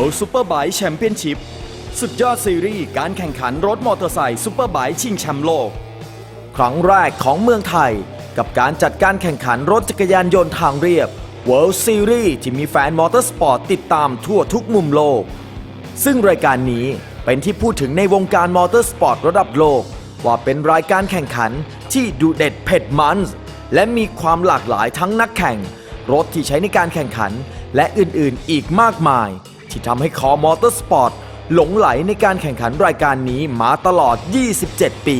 World Superbike Championship สุดยอดซีรีส์การแข่งขันรถมอเตอร์ไซค์ซูเปอร์ไบค์ชิงแชมป์โลก ครั้งแรกของเมืองไทย กับการจัดการแข่งขันรถจักรยานยนต์ทางเรียบ World Series ที่มีแฟนมอเตอร์สปอร์ตติดตามทั่วทุกมุมโลก ซึ่งรายการนี้เป็นที่พูดถึงในวงการมอเตอร์สปอร์ตระดับโลก ว่าเป็นรายการแข่งขันที่ดุเด็ดเผ็ดมันและมีความหลากหลายทั้งนักแข่ง รถที่ใช้ในการแข่งขันและอื่นๆ อีกมากมาย ที่ทำให้คอมอเตอร์สปอร์ตหลงไหลในการแข่งขันรายการนี้มาตลอด 27 ปี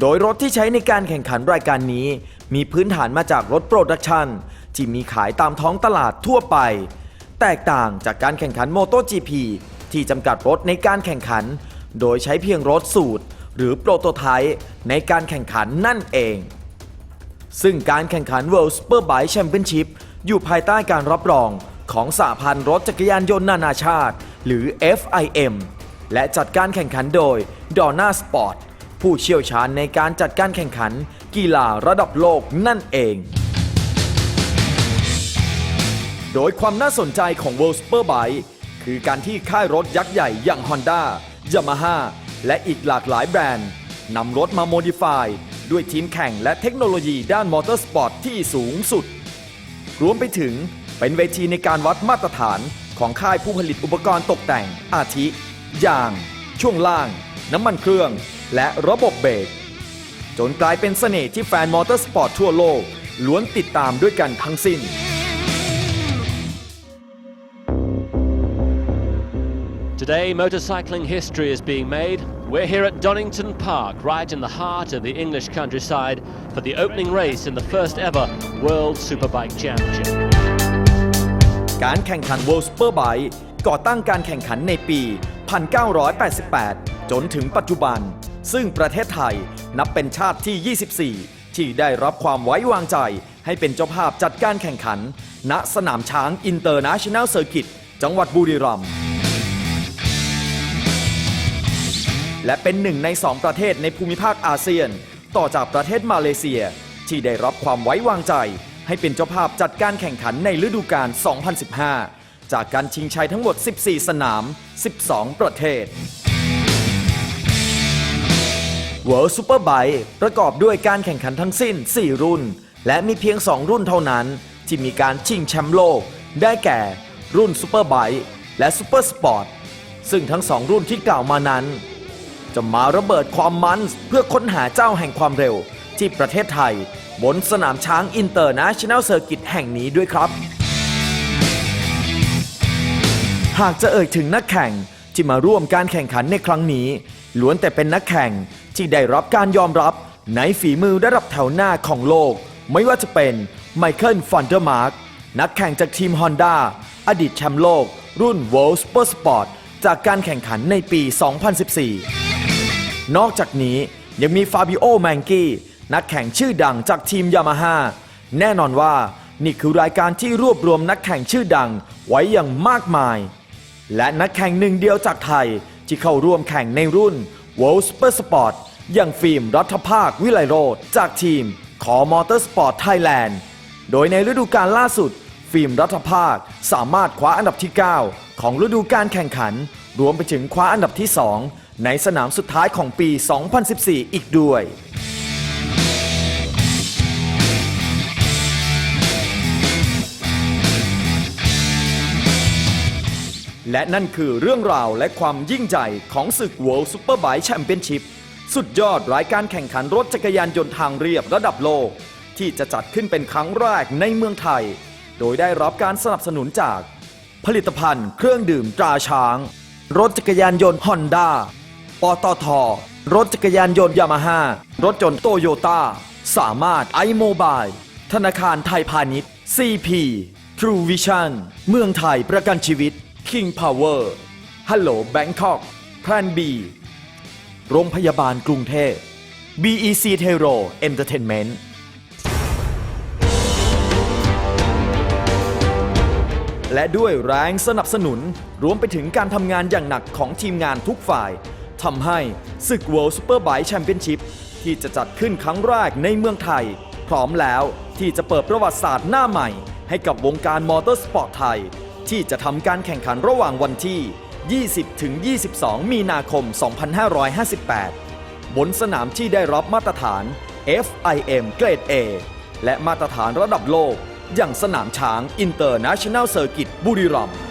โดยรถที่ใช้ในการแข่งขันรายการนี้ มีพื้นฐานมาจากรถโปรดักชันที่มีขายตามท้องตลาดทั่วไป แตกต่างจากการแข่งขันโมโต GP ที่จำกัดรถในการแข่งขัน โดยใช้เพียงรถสูตร หรือโปรโตไทป์ในการแข่งขันนั่นเอง ซึ่งการแข่งขัน World Superbike Championship อยู่ภายใต้การรับรองของสหพันธ์รถจักรยานยนต์นานาชาติ หรือ FIM และจัดการแข่งขันโดย Donna Sport ผู้เชี่ยวชาญในการจัดการแข่งขันกีฬาระดับโลกนั่นเอง โดยความน่าสนใจของ World Superbike คือการที่ค่ายรถยักษ์ใหญ่อย่าง Honda, Yamaha และอีกหลากหลายแบรนด์นำรถมาโมดิฟาย ด้วยทีมแข่งและเทคโนโลยีด้านมอเตอร์สปอร์ตที่สูงสุด รวมไปถึงเป็นเวทีในการวัดมาตรฐานของค่ายผู้ผลิตอุปกรณ์ตกแต่ง อาทิ ยาง ช่วงล่าง น้ำมันเครื่อง และระบบเบรกจนกลายเป็นเสน่ห์ที่แฟนมอเตอร์สปอร์ตทั่วโลก ล้วนติดตามด้วยกันทั้งสิ้น Today, motorcycling history is being made. We're here at Donington Park, right in the heart of the English countryside, for the opening race in the first ever World Superbike Championship. การแข่งขัน World Superbike ก่อตั้งการแข่งขันในปี 1988 จนถึงปัจจุบัน ซึ่งประเทศไทยนับเป็นชาติที่ 24 ที่ได้รับความไว้วางใจ ให้เป็นเจ้าภาพจัดการแข่งขัน ณสนามช้าง International Circuit จังหวัดบุรีรัมย์ และเป็นหนึ่งในสองประเทศในภูมิภาคอาเซียน ต่อจากประเทศมาเลเซีย ที่ได้รับความไว้วางใจ ให้เป็นเจ้าภาพจัดการแข่งขันในฤดูกาล 2015 จากการชิงชัยทั้งหมด 14 สนาม 12 ประเทศ World Superbike ประกอบด้วยการแข่งขันทั้งสิ้น 4 รุ่น และมีเพียง 2 รุ่นเท่านั้น ที่มีการชิงแชมป์โลก ได้แก่ รุ่น Superbike และ Super Sport ซึ่งทั้ง 2 รุ่นที่กล่าวมานั้น จะมาระเบิดความมันเพื่อค้นหาเจ้าแห่งความเร็ว ที่ประเทศไทย บนสนามช้างอินเตอร์เนชั่นแนลเซอร์กิตแห่งนี้ด้วยครับ หากจะเอ่ยถึงนักแข่งที่มาร่วมการแข่งขันในครั้งนี้ ล้วนแต่เป็นนักแข่งที่ได้รับการยอมรับในฝีมือระดับแถวหน้าของโลก ไม่ว่าจะเป็นไมเคิลฟอนเดอร์มาร์กนักแข่งจากทีม Honda อดีตแชมป์โลก รุ่น World Super Sport จากการแข่งขันในปี 2014 นอกจากนี้ยังมีฟาบิโอแมงกี้นักแข่งชื่อดังจากทีมยามาฮ่าแน่นอนว่านี่คือรายการที่รวบรวมนักแข่งชื่อดังไว้อย่างมากมาย และนักแข่งหนึ่งเดียวจากไทยที่เข้าร่วมแข่งในรุ่น World Super Sport อย่างฟิล์มรัฐภาควิไลโรธจากทีมขอมอเตอร์สปอร์ตไทยแลนด์ โดยในฤดูกาลล่าสุด ฟิล์มรัฐภาคสามารถคว้าอันดับที่ 9 ของฤดูกาลแข่งขัน รวมไปถึงคว้าอันดับที่ 2 ในสนามสุดท้ายของปี 2014 อีกด้วย และนั่นคือเรื่องราวและความยิ่งใหญ่ของศึก World Superbike Championship สุดยอดรายการแข่งขันรถจักรยานยนต์ทางเรียบระดับโลก ที่จะจัดขึ้นเป็นครั้งแรกในเมืองไทย โดยได้รับการสนับสนุนจาก ผลิตภัณฑ์เครื่องดื่มตราช้าง รถจักรยานยนต์ฮอนด้า ปตท รถจักรยานยนต์ยามาฮ่ารถยนต์โตโยต้า สามารถไอโมบาย ธนาคารไทยพาณิชย์ CP True Vision เมืองไทยประกันชีวิต King Power Hello Bangkok Plan B โรงพยาบาลกรุงเทพ BEC t e r o Entertainment และด้วยแรงสนับสนุนรวมไปถึงการทำงานอย่างหนักของทีมงานทุกฝ่าย ทำให้ศึก World Superbike Championship ที่จะจัดขึ้นครั้งแรกในเมืองไทย พร้อมแล้วที่จะเปิดประวัติศาสตร์หน้าใหม่ ให้กับวงการมอเตอร์สปอร์ตไทย ที่จะทำการแข่งขันระหว่างวันที่ 20 ถึง 22 มีนาคม 2558 บนสนามที่ได้รับมาตรฐาน FIM เกรด A และมาตรฐานระดับโลก อย่างสนามช้าง International Circuit บุรีรัมย์